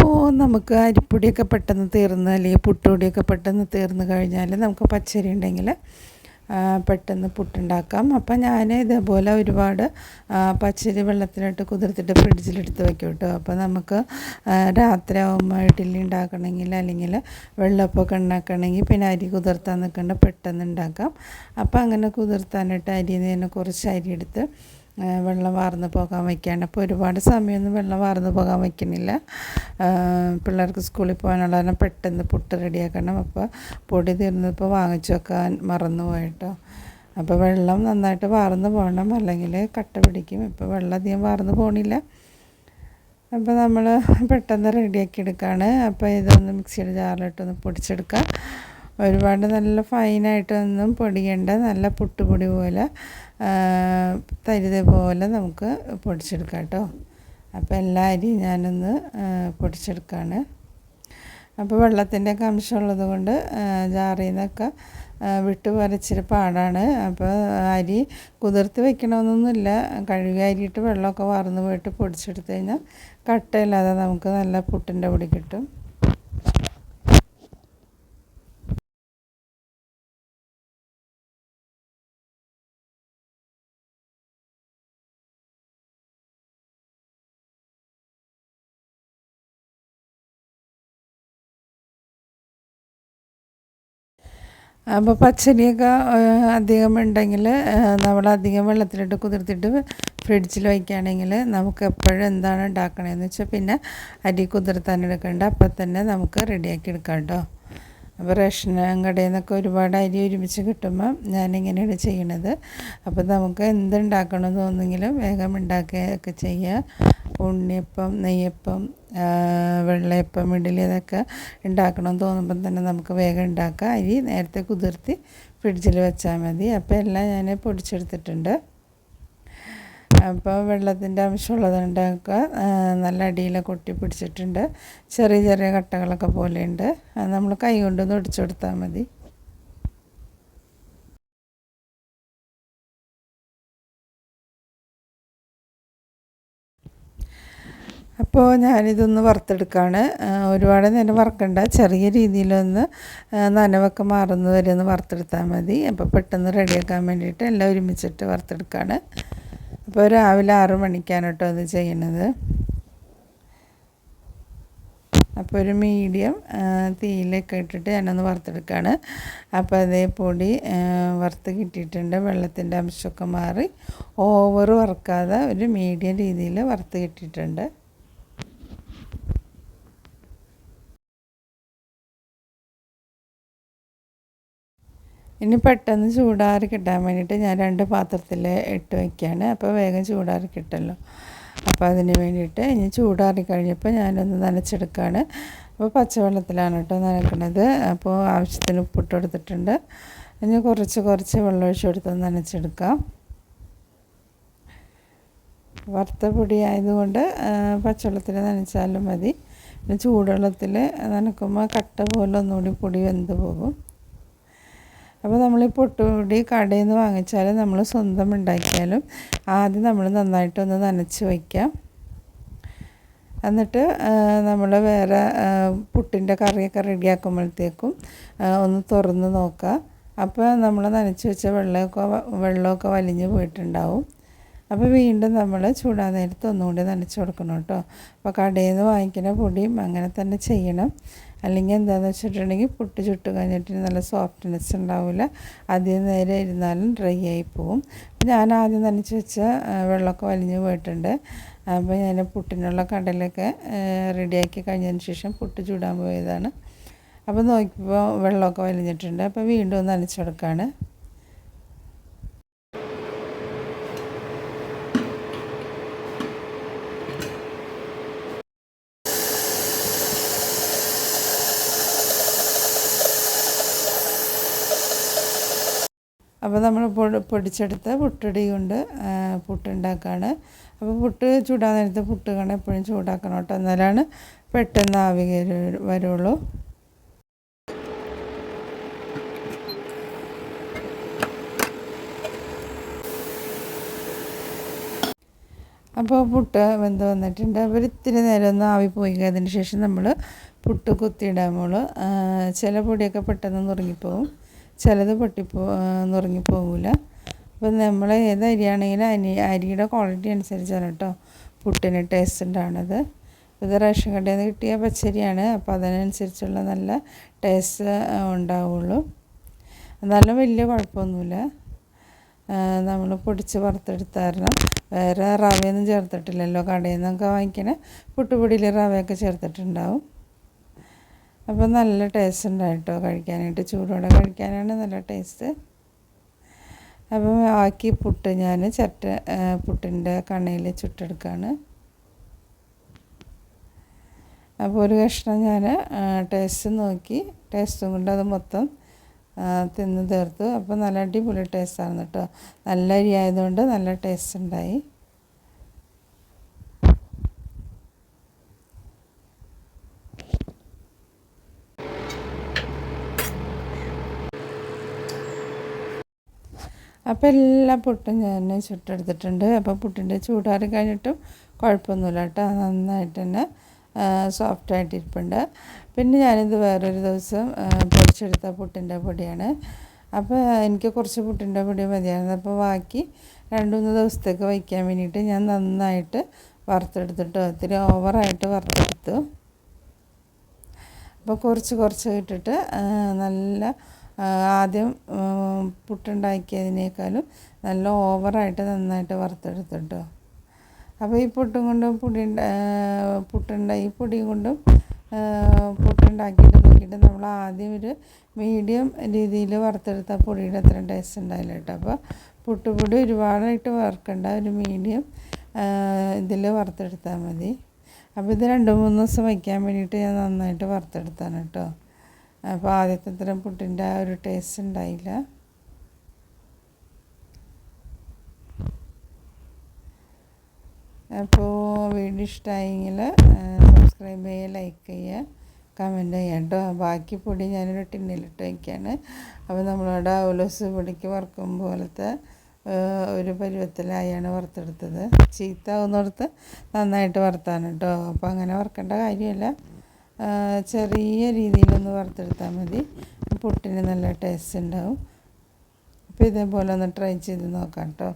അപ്പോൾ നമുക്ക് അരിപ്പൊടിയൊക്കെ പെട്ടെന്ന് തീർന്ന് അല്ലെങ്കിൽ പുട്ടുപൊടിയൊക്കെ പെട്ടെന്ന് തീർന്ന് കഴിഞ്ഞാൽ നമുക്ക് പച്ചരി ഉണ്ടെങ്കിൽ പെട്ടെന്ന് പുട്ടുണ്ടാക്കാം. അപ്പം ഞാൻ ഇതേപോലെ ഒരുപാട് പച്ചരി വെള്ളത്തിലിട്ട് കുതിർത്തിട്ട് ഫ്രിഡ്ജിലെടുത്ത് വെക്കും കേട്ടോ അപ്പോൾ നമുക്ക് രാത്രി ആകുമ്പോൾ ഇഡ്ഡലി ഉണ്ടാക്കണമെങ്കിൽ അല്ലെങ്കിൽ വെള്ളപ്പൊക്കെ ഉണ്ടാക്കണമെങ്കിൽ പിന്നെ അരി കുതിർത്താൻ നിൽക്കേണ്ട പെട്ടെന്ന് ഉണ്ടാക്കാം. അപ്പോൾ അങ്ങനെ കുതിർത്താനായിട്ട് നിന്ന് തന്നെ കുറച്ച് അരി എടുത്ത് വെള്ളം വാർന്ന് പോകാൻ വയ്ക്കാണ്ട്. അപ്പോൾ ഒരുപാട് സമയമൊന്നും വെള്ളം വാർന്ന് പോകാൻ വയ്ക്കുന്നില്ല. പിള്ളേർക്ക് സ്കൂളിൽ പോകാനുള്ള പെട്ടെന്ന് പുട്ട് റെഡിയാക്കണം. അപ്പോൾ പൊടി തീർന്നപ്പോൾ വാങ്ങിച്ചു വെക്കാൻ മറന്നു പോയിട്ടോ. അപ്പോൾ വെള്ളം നന്നായിട്ട് വാർന്ന് പോകണം. അല്ലെങ്കിൽ കട്ട പിടിക്കും. ഇപ്പോൾ വെള്ളം അധികം വാർന്ന് പോകണില്ല അപ്പോൾ നമ്മൾ പെട്ടെന്ന് റെഡിയാക്കി എടുക്കുകയാണ് അപ്പോൾ ഇതൊന്ന് മിക്സിയുടെ ജാറിലിട്ടൊന്ന് പൊടിച്ചെടുക്കാം. ഒരുപാട് നല്ല ഫൈനായിട്ടൊന്നും പൊടിയേണ്ട നല്ല പുട്ടുപൊടി പോലെ തരിത പോലെ നമുക്ക് പൊടിച്ചെടുക്കാം കേട്ടോ. അപ്പോൾ എല്ലാ അരിയും ഞാനൊന്ന് പൊടിച്ചെടുക്കുകയാണ് അപ്പോൾ വെള്ളത്തിന്റെ ഒക്കെ അംശമുള്ളത് കൊണ്ട് ജാറിൽ നിന്നൊക്കെ വിട്ട് വരച്ചിരി പാടാണ്. അപ്പോൾ അരി കുതിർത്ത് വെക്കണമെന്നൊന്നുമില്ല കഴുകി അരിയിട്ട് വെള്ളമൊക്കെ വാർന്ന് പോയിട്ട് പൊടിച്ചെടുത്ത് കഴിഞ്ഞാൽ കട്ടയില്ലാതെ നമുക്ക് നല്ല പുട്ടിന്റെ പൊടി കിട്ടും. അപ്പോൾ പച്ചരിയൊക്കെ അധികം ഉണ്ടെങ്കിൽ നമ്മൾ അധികം വെള്ളത്തിലിട്ട് കുതിർത്തിട്ട് ഫ്രിഡ്ജിൽ വയ്ക്കുകയാണെങ്കിൽ നമുക്ക് എപ്പോഴും എന്താണ് ഉണ്ടാക്കണതെന്ന് വെച്ചാൽ പിന്നെ അരി കുതിർത്താൻ എടുക്കേണ്ട അപ്പം തന്നെ നമുക്ക് റെഡിയാക്കി എടുക്കാം കേട്ടോ. അപ്പോൾ റേഷൻ കടയിൽ നിന്നൊക്കെ ഒരുപാട് അരി ഒരുമിച്ച് കിട്ടുമ്പോൾ ഞാനിങ്ങനെയാണ് ചെയ്യണത്. അപ്പോൾ നമുക്ക് എന്തുണ്ടാക്കണമെന്ന് തോന്നുമെങ്കിലും വേഗം ഉണ്ടാക്കുകയൊക്കെ ചെയ്യുക ഉണ്ണിയപ്പം നെയ്യപ്പം വെള്ളയപ്പം ഇഡ്ഡലി അതൊക്കെ ഉണ്ടാക്കണമെന്ന് തോന്നുമ്പം തന്നെ നമുക്ക് വേഗം ഉണ്ടാക്കാം. അരി നേരത്തെ കുതിർത്തി ഫ്രിഡ്ജിൽ വെച്ചാൽ മതി. അപ്പോൾ എല്ലാം ഞാൻ പൊടിച്ചെടുത്തിട്ടുണ്ട്. അപ്പോൾ വെള്ളത്തിന്റെ അംശമുള്ളതുണ്ടാക്കുക നല്ല അടിയിൽ കൊട്ടി പിടിച്ചിട്ടുണ്ട്. ചെറിയ ചെറിയ കട്ടകളൊക്കെ പോലെയുണ്ട് അത് നമ്മൾ കൈ കൊണ്ടൊന്ന് ഒടിച്ചു കൊടുത്താൽ മതി. അപ്പോൾ ഞാനിതൊന്ന് വറുത്തെടുക്കുകയാണ് ഒരുപാട് നേരം വറുക്കണ്ട. ചെറിയ രീതിയിലൊന്ന് നനവൊക്കെ മാറുന്നത് വരെ ഒന്ന് വറുത്തെടുത്താൽ മതി. അപ്പോൾ പെട്ടെന്ന് റെഡിയാക്കാൻ വേണ്ടിയിട്ട് എല്ലാം ഒരുമിച്ചിട്ട് വറുത്തെടുക്കുകയാണ് അപ്പോൾ രാവിലെ ആറ് മണിക്കാണ് കേട്ടോ അത് ചെയ്യണത്. അപ്പോൾ ഒരു മീഡിയം തീയിലൊക്കെ ഇട്ടിട്ട് ഞാനൊന്ന് വറുത്തെടുക്കുകയാണ് അപ്പോൾ അതേ പൊടി വറുത്ത് കിട്ടിയിട്ടുണ്ട്. വെള്ളത്തിന്റെ അംശമൊക്കെ മാറി ഓവർ വറുക്കാതെ ഒരു മീഡിയം രീതിയിൽ വറുത്ത് കിട്ടിയിട്ടുണ്ട്. ഇനി പെട്ടെന്ന് ചൂടാറി കിട്ടാൻ വേണ്ടിയിട്ട് ഞാൻ രണ്ട് പാത്രത്തിൽ ഇട്ട് വയ്ക്കുകയാണ് അപ്പോൾ വേഗം ചൂടാറി കിട്ടല്ലോ അപ്പോൾ അതിന് വേണ്ടിയിട്ട് ഇനി ചൂടാറി കഴിഞ്ഞപ്പോൾ ഞാനൊന്ന് നനച്ചെടുക്കുകയാണ്. അപ്പോൾ പച്ചവെള്ളത്തിലാണ് കേട്ടോ നനക്കണത് അപ്പോൾ ആവശ്യത്തിന് ഉപ്പിട്ട് കൊടുത്തിട്ടുണ്ട്. ഇനി കുറച്ച് കുറച്ച് വെള്ളം ഒഴിച്ച് കൊടുത്ത് നനച്ചെടുക്കാം. വറുത്ത പൊടി ആയതുകൊണ്ട് പച്ചവെള്ളത്തിൽ നനച്ചാലും മതി. പിന്നെ ചൂടുവെള്ളത്തിൽ നനക്കുമ്പോൾ കട്ട പോലെ ഒന്നുകൂടി പൊടി വെന്ത് പോകും. അപ്പോൾ നമ്മൾ ഈ പൊട്ടുപൊടി കടയിൽ നിന്ന് വാങ്ങിച്ചാലും നമ്മൾ സ്വന്തം ഉണ്ടാക്കിയാലും ആദ്യം നമ്മൾ നന്നായിട്ടൊന്ന് നനച്ച് വയ്ക്കാം. എന്നിട്ട് നമ്മൾ വേറെ പുട്ടിന്റെ കറിയൊക്കെ റെഡിയാക്കുമ്പോഴത്തേക്കും ഒന്ന് തുറന്ന് നോക്കുക. അപ്പോൾ നമ്മൾ നനച്ച് വെച്ച വെള്ളമൊക്കെ വെള്ളമൊക്കെ വലിഞ്ഞ് പോയിട്ടുണ്ടാവും. അപ്പോൾ വീണ്ടും നമ്മൾ ചൂടാൻ നേരത്ത് ഒന്നുകൂടി നനച്ച് കൊടുക്കണം കേട്ടോ. അപ്പോൾ കടയിൽ നിന്ന് വാങ്ങിക്കുന്ന പൊടിയും അങ്ങനെ തന്നെ ചെയ്യണം. അല്ലെങ്കിൽ എന്താണെന്ന് വെച്ചിട്ടുണ്ടെങ്കിൽ പുട്ട് ചുട്ട് കഴിഞ്ഞിട്ട് നല്ല സോഫ്റ്റ്നെസ് ഉണ്ടാവില്ല. അധികം നേരം ഇരുന്നാലും ഡ്രൈ ആയി പോവും. ഞാൻ ആദ്യം നനച്ച് വെച്ച വെള്ളമൊക്കെ വലിഞ്ഞ് പോയിട്ടുണ്ട്. അപ്പോൾ ഞാൻ പുട്ടിനുള്ള കടലൊക്കെ റെഡിയാക്കി കഴിഞ്ഞതിന് ശേഷം പുട്ട് ചൂടാൻ പോയതാണ്. അപ്പോൾ നോക്കിയപ്പോൾ വെള്ളമൊക്കെ വലിഞ്ഞിട്ടുണ്ട്. അപ്പോൾ വീണ്ടും ഒന്ന് അപ്പോൾ നമ്മൾ പൊടിച്ചെടുത്ത പുട്ടടി കൊണ്ട് പുട്ടുണ്ടാക്കുകയാണ് അപ്പോൾ പുട്ട് ചൂടാൻ നേരത്തെ പുട്ട് കണ എപ്പോഴും ചൂടാക്കണം കേട്ടോ. എന്നാലാണ് പെട്ടെന്ന് ആവി വരുള്ളൂ. അപ്പോൾ പുട്ട് വെന്ത് വന്നിട്ടുണ്ട്. അപ്പോൾ ഇത്തിരി നേരം ഒന്ന് ആവി പോയി അതിന് ശേഷം നമ്മൾ പുട്ട് കുത്തിയിടാമ്പോൾ ചില പൊടിയൊക്കെ പെട്ടെന്ന് നുറുങ്ങിപ്പോവും ചിലത് പൊട്ടിപ്പോ നുറുങ്ങിപ്പോകില്ല അപ്പം നമ്മൾ ഏത് അരിയാണെങ്കിലും അരി അരിയുടെ ക്വാളിറ്റി അനുസരിച്ചാണ് കേട്ടോ പുട്ടിന് ടേസ്റ്റ് ഉണ്ടാവുന്നത് ഇത് റേഷൻ കടയിൽ നിന്ന് കിട്ടിയ പച്ചരിയാണ്. അപ്പോൾ അതിനനുസരിച്ചുള്ള നല്ല ടേസ്റ്റ് ഉണ്ടാവുള്ളൂ. എന്നാലും വലിയ കുഴപ്പമൊന്നുമില്ല. നമ്മൾ പൊടിച്ച് വറുത്തെടുത്ത വേറെ റവയൊന്നും ചേർത്തിട്ടില്ലല്ലോ. കടയിൽ നിന്നൊക്കെ വാങ്ങിക്കണ പുട്ടുപൊടിയിൽ റവയൊക്കെ ചേർത്തിട്ടുണ്ടാവും. അപ്പോൾ നല്ല ടേസ്റ്റ് ഉണ്ടായിട്ടോ കഴിക്കാനായിട്ട്. ചൂടോടെ കഴിക്കാനാണ് നല്ല ടേസ്റ്റ് അപ്പം ബാക്കി പുട്ട് ഞാൻ ചട്ട പുട്ടിന്റെ കണ്ണയിൽ ചുട്ടെടുക്കുകയാണ് അപ്പോൾ ഒരു കഷ്ണം ഞാൻ ടേസ്റ്റ് നോക്കി. ടേസ്റ്റും കൊണ്ട് അത് മൊത്തം തിന്ന് തീർത്തു. അപ്പോൾ നല്ല അടിപൊളി ടേസ്റ്റാണ് കേട്ടോ നല്ല അരി ആയതുകൊണ്ട് നല്ല ടേസ്റ്റ് ഉണ്ടായി. അപ്പോൾ എല്ലാ പുട്ടും ഞാൻ തന്നെ ചുട്ടെടുത്തിട്ടുണ്ട്. അപ്പോൾ പുട്ടിന്റെ ചൂടാറി കഴിഞ്ഞിട്ടും കുഴപ്പമൊന്നുമില്ല കേട്ടോ. നന്നായിട്ട് തന്നെ സോഫ്റ്റായിട്ട് ഇരിപ്പുണ്ട്. പിന്നെ ഞാനിത് വേറൊരു ദിവസം പൊടിച്ചെടുത്ത പുട്ടിന്റെ പൊടിയാണ്. അപ്പോൾ എനിക്ക് കുറച്ച് പുട്ടിന്റെ പൊടി മതിയായിരുന്നു. അപ്പോൾ ബാക്കി രണ്ട് മൂന്ന് ദിവസത്തേക്ക് വയ്ക്കാൻ വേണ്ടിയിട്ട് ഞാൻ നന്നായിട്ട് വറുത്തെടുത്തിട്ട് ഒത്തിരി ഓവറായിട്ട് വറുത്തെടുത്തു. അപ്പോൾ കുറച്ച് കുറച്ച് ഇട്ടിട്ട് നല്ല ആദ്യം പുട്ടുണ്ടാക്കിയതിനേക്കാളും നല്ല ഓവറായിട്ട് നന്നായിട്ട് വറുത്തെടുത്തിട്ടോ. അപ്പോൾ ഈ പുട്ടും കൊണ്ടും പൊടി പുട്ടുണ്ട ഈ പൊടിയും കൊണ്ടും പുട്ടുണ്ടാക്കിയിട്ട് നോക്കിയിട്ട് നമ്മൾ ആദ്യം ഒരു മീഡിയം രീതിയിൽ വറുത്തെടുത്ത പൊടിയുടെ അത്രയും ടേസ്റ്റ് ഉണ്ടായില്ല കേട്ടോ. അപ്പോൾ പുട്ടുപൊടി ഒരുപാടായിട്ട് വറുക്കണ്ട ഒരു മീഡിയം ഇതിൽ വറുത്തെടുത്താൽ മതി. അപ്പോൾ ഇത് രണ്ട് മൂന്ന് ദിവസം വയ്ക്കാൻ വേണ്ടിയിട്ട് ഞാൻ നന്നായിട്ട് വറുത്തെടുത്താണ് കേട്ടോ. അപ്പോൾ ആദ്യത്തെ തരം പുട്ടിന്റെ ആ ഒരു ടേസ്റ്റ് ഉണ്ടായില്ല. അപ്പോൾ വീഡിയോ ഇഷ്ടമായെങ്കിൽ സബ്സ്ക്രൈബ് ചെയ്യുക ലൈക്ക് ചെയ്യുക കമന്റ് ചെയ്യാം കേട്ടോ. ബാക്കി പൊടി ഞാനൊരു ടിന്നിലിട്ട് വയ്ക്കുകയാണ് അപ്പോൾ നമ്മളവിടെ അവലോസ് പൊടിക്ക് വറുക്കും പോലത്തെ ഒരു പരുവത്തിലായാണ് വറുത്തെടുത്തത്. ചീത്ത ഒന്നെടുത്ത് നന്നായിട്ട് വറുത്താണ് കേട്ടോ. അപ്പോൾ അങ്ങനെ വറുക്കേണ്ട കാര്യമല്ല. ചെറിയ രീതിയിലൊന്ന് വറുത്തെടുത്താൽ മതി. പുട്ടിന് നല്ല ടേസ്റ്റ് ഉണ്ടാവും. അപ്പോൾ ഇതേപോലെ ഒന്ന് ട്രൈ ചെയ്ത് നോക്കാം കേട്ടോ